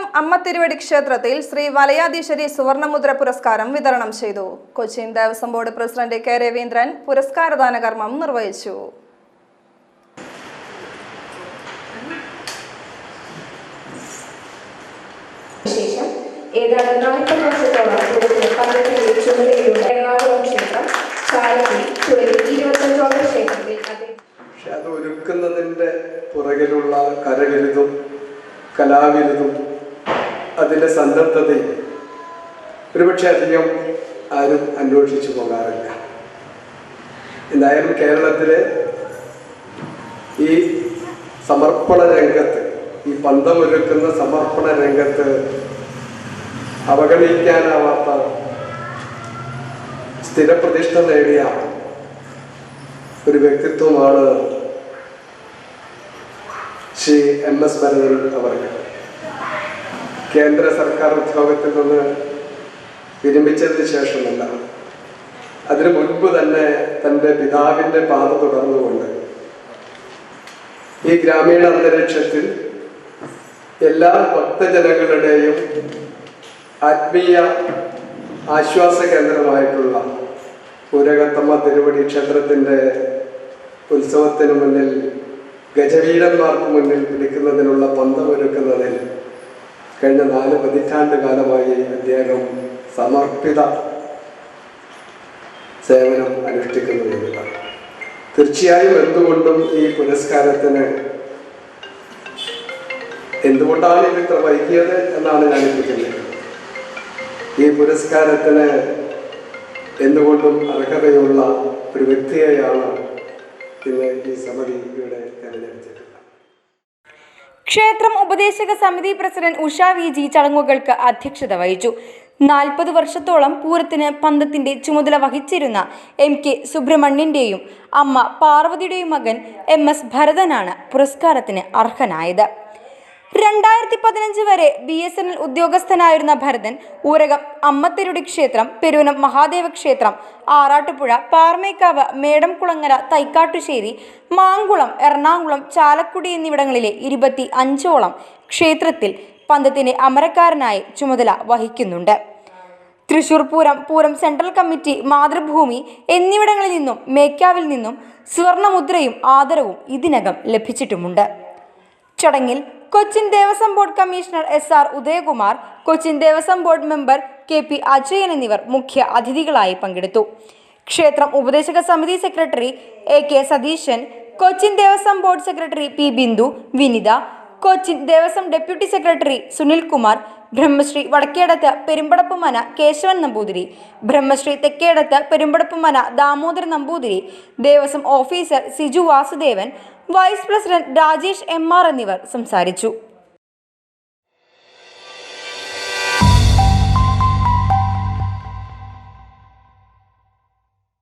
പെരുവനം അമ്മ തിരുവടി ക്ഷേത്രത്തിൽ ശ്രീ വലയാധീശ്വരി സുവർണമുദ്ര പുരസ്കാരം വിതരണം ചെയ്തു. Cochin Devaswom board president K Raveendran പുരസ്കാരദാന കർമ്മം നിർവഹിച്ചു. ശേഷം ഏതാണ്ട് നാൽപ്പത് വർഷത്തോളം പൂരത്തിന് പന്തത്തിന്റെ ചുമതലയിലുള്ള എറണാകുളം ക്ഷേത്രം ചാലക്കുടി തുടങ്ങി ഇരുപത്തഞ്ചോളം ക്ഷേത്രത്തിൽ പക്ഷെ അത് ഒരുക്കുന്നതിന്റെ പുറകിലുള്ള കരവിരുതും കലാവിരുതും അതിന്റെ സന്നദ്ധതയും ഒരുപക്ഷെ അധികം ആരും അന്വേഷിച്ചു പോകാറില്ല. എന്തായാലും കേരളത്തിലെ ഈ സമർപ്പണ രംഗത്ത് ഈ പന്തമൊരുക്കുന്ന സമർപ്പണ രംഗത്ത് അവഗണിക്കാനാവാത്ത സ്ഥിരപ്രതിഷ്ഠ നേടിയ ഒരു വ്യക്തിത്വമാണ് ശ്രീ എം എസ് ഭരതൻ അവർ കേന്ദ്ര സർക്കാർ ഉദ്യോഗത്തിൽ നിന്ന് വിരമിച്ചതിന് ശേഷമല്ല. അതിനു മുൻപ് തന്നെ തന്റെ പിതാവിന്റെ പാത തുടർന്നുകൊണ്ട് ഈ ഗ്രാമീണ അന്തരീക്ഷത്തിൽ എല്ലാ ഭക്തജനങ്ങളുടെയും ആത്മീയ ആശ്വാസ കേന്ദ്രമായിട്ടുള്ള പൂരകത്തമ്മ തിരുവടി ക്ഷേത്രത്തിന്റെ ഉത്സവത്തിന് മുന്നിൽ ഗജവീരന്മാർക്ക് മുന്നിൽ പിടിക്കുന്നതിനുള്ള പന്തമൊരുക്കുന്നതിൽ കഴിഞ്ഞ നാല് പതിറ്റാണ്ട് കാലമായി അദ്ദേഹം സമർപ്പിത സേവനം അനുഷ്ഠിക്കുന്നു തീർച്ചയായും എന്തുകൊണ്ടും ഈ പുരസ്കാരത്തിന് എന്തുകൊണ്ടാണ് ഇത് ഇത്ര വൈകിയത് എന്നാണ് ഞാൻ ചിന്തിക്കുന്നത്. ഈ പുരസ്കാരത്തിന് എന്തുകൊണ്ടും അർഹതയുള്ള ഒരു വ്യക്തിയെയാണ് ഇന്ന് ഈ സമിതി ഇവിടെ തെരഞ്ഞെടുത്തിട്ടുള്ളത് ക്ഷേത്രം ഉപദേശക സമിതി പ്രസിഡന്റ് ഉഷ വി ജി ചടങ്ങുകൾക്ക് അധ്യക്ഷത വഹിച്ചു. നാൽപ്പത് വർഷത്തോളം പൂരത്തിന് പന്തത്തിന്റെ ചുമതല വഹിച്ചിരുന്ന എം കെ സുബ്രഹ്മണ്യന്റെയും അമ്മ പാർവതിയുടെയും മകൻ എം എസ് ഭരതനാണ് പുരസ്കാരത്തിന് അർഹനായത്. രണ്ടായിരത്തി പതിനഞ്ച് വരെ ബി എസ് എൻ എൽ ഉദ്യോഗസ്ഥനായിരുന്ന ഭരതൻ ഊരകം അമ്മത്തിരുടി ക്ഷേത്രം പെരുവനം മഹാദേവ ക്ഷേത്രം ആറാട്ടുപുഴ പാർമേക്കാവ് മേടംകുളങ്ങര തൈക്കാട്ടുശ്ശേരി മാങ്കുളം എറണാകുളം ചാലക്കുടി എന്നിവിടങ്ങളിലെ ഇരുപത്തി അഞ്ചോളം ക്ഷേത്രത്തിൽ പന്തത്തിന്റെ അമരക്കാരനായി ചുമതല വഹിക്കുന്നുണ്ട്. തൃശൂർ പൂരം പൂരം സെൻട്രൽ കമ്മിറ്റി മാതൃഭൂമി എന്നിവിടങ്ങളിൽ നിന്നും മേക്കാവിൽ നിന്നും സ്വർണമുദ്രയും ആദരവും ഇതിനകം ലഭിച്ചിട്ടുമുണ്ട്. ചടങ്ങിൽ Cochin Devaswom board commissioner S R Udayakumar Cochin Devaswom board member K P Ajayan എന്നിവർ മുഖ്യ അതിഥികളായി പങ്കെടുത്തു. ക്ഷേത്രം ഉപദേശക സമിതി secretary A K Satheesan Cochin Devaswom board secretary P Bindu Vinitha Cochin Devaswom deputy secretary Sunil Kumar Brahmashri Vadakkedath Perumbadappumana Keshavan Namboothiri Brahmashri Thekkedath Perumbadappumana Damodaran Namboothiri Devaswom officer Siju Vasudevan vice president Rajesh M എന്നിവർ സംസാരിച്ചു.